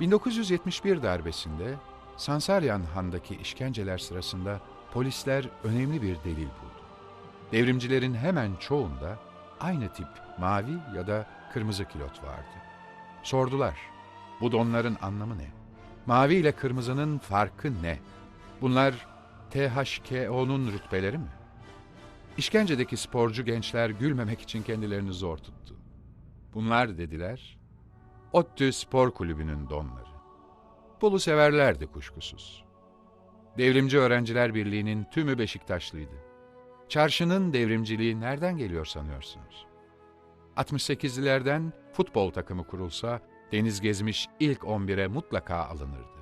...1971 darbesinde Sansaryan Han'daki işkenceler sırasında polisler önemli bir delil buldu. Devrimcilerin hemen çoğunda aynı tip mavi ya da kırmızı kilot vardı. Sordular, bu donların anlamı ne? Mavi ile kırmızının farkı ne? Bunlar THKO'nun rütbeleri mi? İşkencedeki sporcu gençler gülmemek için kendilerini zor tuttu. Bunlar dediler, ODTÜ Spor Kulübü'nün donları. Pulu severlerdi kuşkusuz. Devrimci Öğrenciler Birliği'nin tümü Beşiktaşlıydı. Çarşının devrimciliği nereden geliyor sanıyorsunuz? 68'lilerden futbol takımı kurulsa Deniz Gezmiş ilk 11'e mutlaka alınırdı.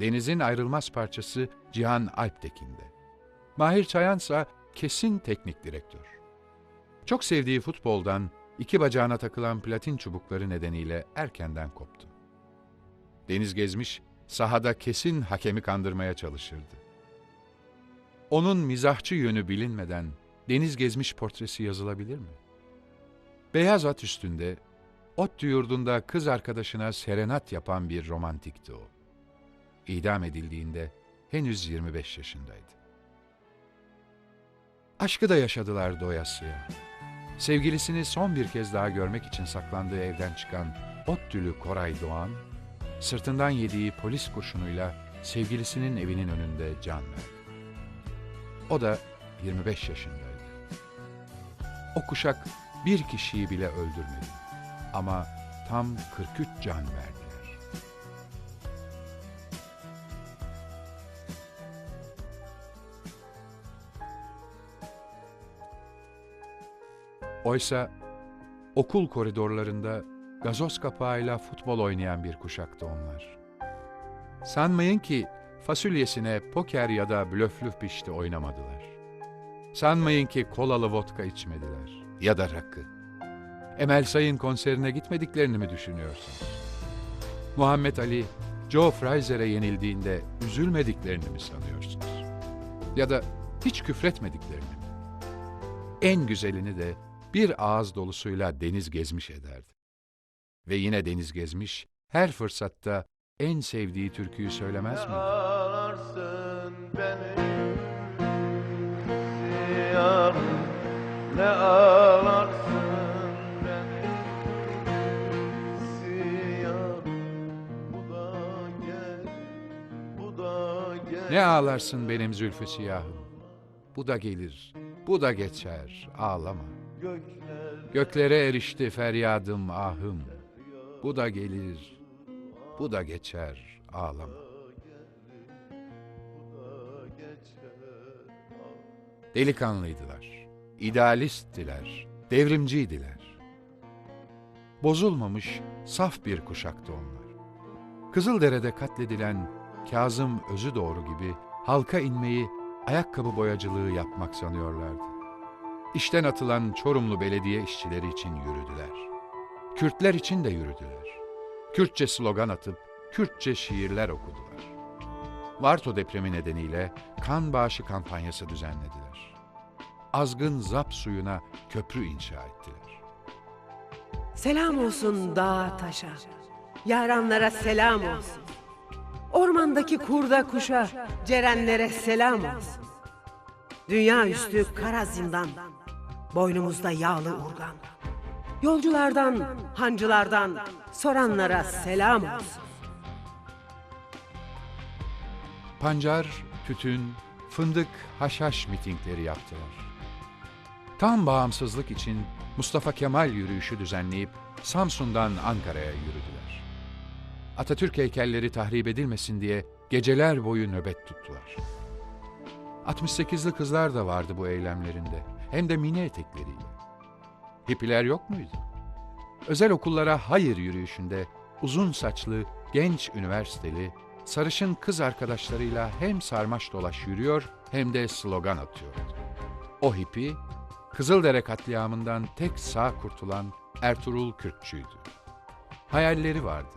Deniz'in ayrılmaz parçası Cihan Alptekin'de. Mahir Çayansa kesin teknik direktör. Çok sevdiği futboldan iki bacağına takılan platin çubukları nedeniyle erkenden koptu. Deniz Gezmiş sahada kesin hakemi kandırmaya çalışırdı. Onun mizahçı yönü bilinmeden Deniz Gezmiş portresi yazılabilir mi? Beyaz at üstünde, ot yurdunda kız arkadaşına serenat yapan bir romantikti o. İdam edildiğinde henüz 25 yaşındaydı. Aşkı da yaşadılar doyasıya. Sevgilisini son bir kez daha görmek için saklandığı evden çıkan Ottülü Koray Doğan, sırtından yediği polis kurşunuyla sevgilisinin evinin önünde can verdi. O da 25 yaşındaydı. O kuşak bir kişiyi bile öldürmedi. Ama tam 43 can verdiler. Oysa okul koridorlarında gazoz kapağıyla futbol oynayan bir kuşaktı onlar. Sanmayın ki fasulyesine poker ya da blöflü pişti oynamadılar. Sanmayın ki kolalı vodka içmediler ya da rakı. Emel Sayın konserine gitmediklerini mi düşünüyorsunuz? Muhammed Ali, Joe Frazier'e yenildiğinde üzülmediklerini mi sanıyorsunuz? Ya da hiç küfretmediklerini mi? En güzelini de bir ağız dolusuyla deniz gezmiş ederdi. Ve yine deniz gezmiş, her fırsatta en sevdiği türküyü söylemez mi? ağlarsın siyahım Ne ağlarsın Ne ağlarsın benim zülfü siyahım? Bu da gelir, bu da geçer, ağlama. Gökler Göklere erişti feryadım ahım. Bu da gelir, bu da geçer, ağlama. Delikanlıydılar, idealisttiler, devrimciydiler. Bozulmamış, saf bir kuşaktı onlar. Kızıldere'de katledilen Kazım Özüdoğru gibi halka inmeyi ayakkabı boyacılığı yapmak sanıyorlardı. İşten atılan Çorumlu belediye işçileri için yürüdüler. Kürtler için de yürüdüler. Kürtçe slogan atıp Kürtçe şiirler okudular. Varto depremi nedeniyle kan bağışı kampanyası düzenlediler. Azgın zap suyuna köprü inşa ettiler. Selam olsun dağa taşa, yaranlara selam olsun. Ormandaki kurda kuşa, cerenlere selam olsun. Dünya üstü kara zindan, boynumuzda yağlı urgan. Yolculardan, hancılardan, soranlara selam olsun. Pancar, tütün, fındık, haşhaş mitingleri yaptılar. Tam bağımsızlık için Mustafa Kemal yürüyüşü düzenleyip Samsun'dan Ankara'ya yürüdüler. Atatürk heykelleri tahrip edilmesin diye geceler boyu nöbet tuttular. 68'li kızlar da vardı bu eylemlerinde. Hem de mini etekleriyle. Hippiler yok muydu? Özel okullara hayır yürüyüşünde uzun saçlı, genç üniversiteli, sarışın kız arkadaşlarıyla hem sarmaş dolaş yürüyor hem de slogan atıyordu. O hippi, Kızıldere katliamından tek sağ kurtulan Ertuğrul Kürkçü'ydü. Hayalleri vardı.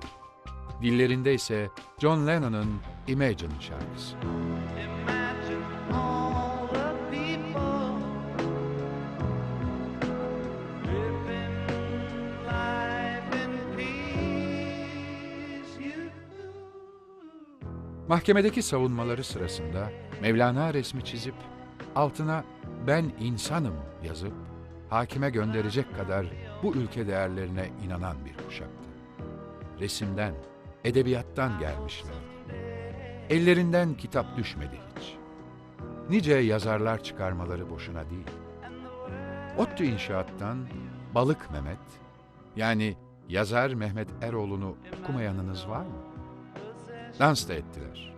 Dillerinde ise John Lennon'ın Imagine şarkısı. Imagine Mahkemedeki savunmaları sırasında Mevlana resmi çizip altına ben insanım yazıp hakime gönderecek kadar bu ülke değerlerine inanan bir kuşaktı. Resimden, edebiyattan gelmişlerdi. Ellerinden kitap düşmedi hiç. Nice yazarlar çıkarmaları boşuna değil. ODTÜ İnşaat'tan Balık Mehmet, yani yazar Mehmet Eroğlu'nu okumayanınız var mı? Dans da ettiler.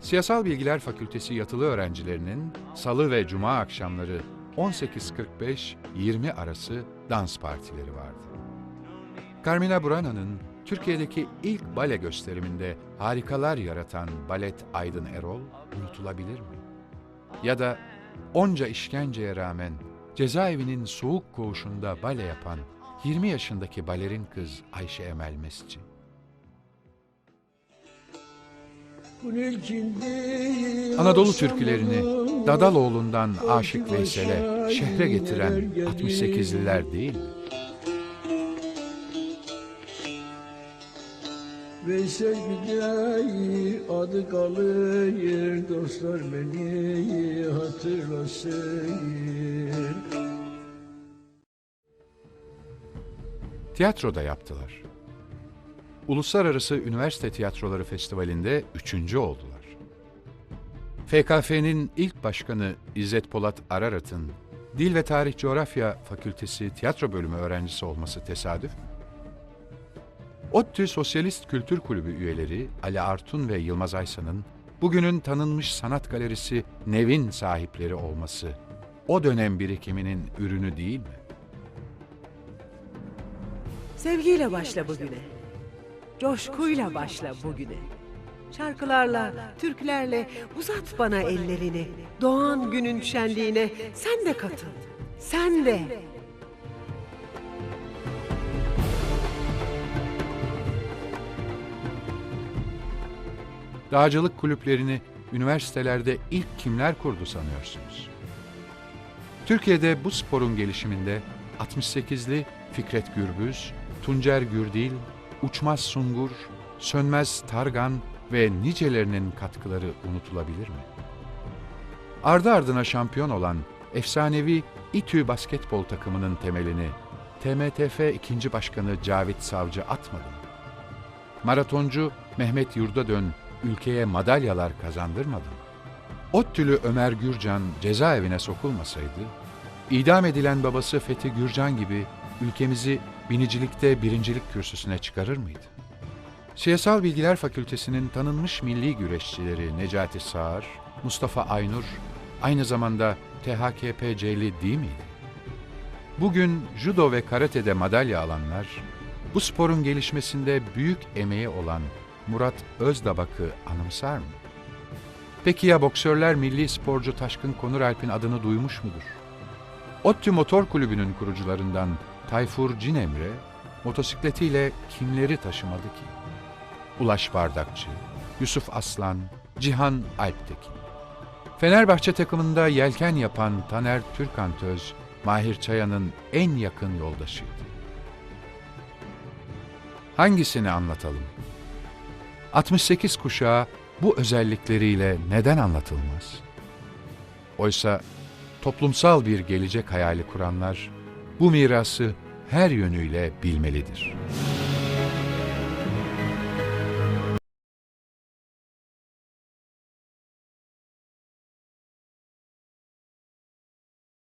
Siyasal Bilgiler Fakültesi yatılı öğrencilerinin salı ve cuma akşamları 18.45-20 arası dans partileri vardı. Carmina Burana'nın Türkiye'deki ilk bale gösteriminde harikalar yaratan balet Aydın Erol unutulabilir mi? Ya da onca işkenceye rağmen cezaevinin soğuk koğuşunda bale yapan 20 yaşındaki balerin kız Ayşe Emel Mesci. Anadolu türkülerini Dadaloğlu'ndan Aşık Veysel'e şehre getiren 68'liler değil mi? Veysel Güday adı kalır Dostlar beni hatırlasın Tiyatroda yaptılar. Uluslararası Üniversite Tiyatroları Festivali'nde üçüncü oldular. FKF'nin ilk başkanı İzzet Polat Ararat'ın Dil ve Tarih Coğrafya Fakültesi tiyatro bölümü öğrencisi olması tesadüf mü? ODTÜ Sosyalist Kültür Kulübü üyeleri Ali Artun ve Yılmaz Aysan'ın bugünün tanınmış sanat galerisi Nev'in sahipleri olması o dönem birikiminin ürünü değil mi? Sevgiyle başla bugüne. Coşkuyla başla bugüne. Şarkılarla, türkülerle uzat bana ellerini. Doğan günün şenliğine sen de katıl. Sen de. Dağcılık kulüplerini üniversitelerde ilk kimler kurdu sanıyorsunuz? Türkiye'de bu sporun gelişiminde 68'li Fikret Gürbüz, Tuncer Gürdil, Uçmaz Sungur, Sönmez Targan ve nicelerinin katkıları unutulabilir mi? Ardı ardına şampiyon olan efsanevi İTÜ basketbol takımının temelini TMTF 2. Başkanı Cavit Savcı atmadı mı? Maratoncu Mehmet Yurdadön ülkeye madalyalar kazandırmadı mı? ODTÜ'lü Ömer Gürcan cezaevine sokulmasaydı, idam edilen babası Fethi Gürcan gibi ülkemizi binicilikte birincilik kürsüsüne çıkarır mıydı? Siyasal Bilgiler Fakültesinin tanınmış milli güreşçileri Necati Sağır, Mustafa Aynur, aynı zamanda THKPC'li değil miydi? Bugün judo ve karatede madalya alanlar, bu sporun gelişmesinde büyük emeği olan Murat Özdabak'ı anımsar mı? Peki ya boksörler milli sporcu Taşkın Konuralp'in adını duymuş mudur? ODTÜ Motor Kulübü'nün kurucularından Tayfur Cinemre, motosikletiyle kimleri taşımadı ki? Ulaş Bardakçı, Yusuf Aslan, Cihan Alptekin. Fenerbahçe takımında yelken yapan Taner Türkantöz, Mahir Çayan'ın en yakın yoldaşıydı. Hangisini anlatalım? 68 kuşağı bu özellikleriyle neden anlatılmaz? Oysa toplumsal bir gelecek hayali kuranlar bu mirası her yönüyle bilmelidir.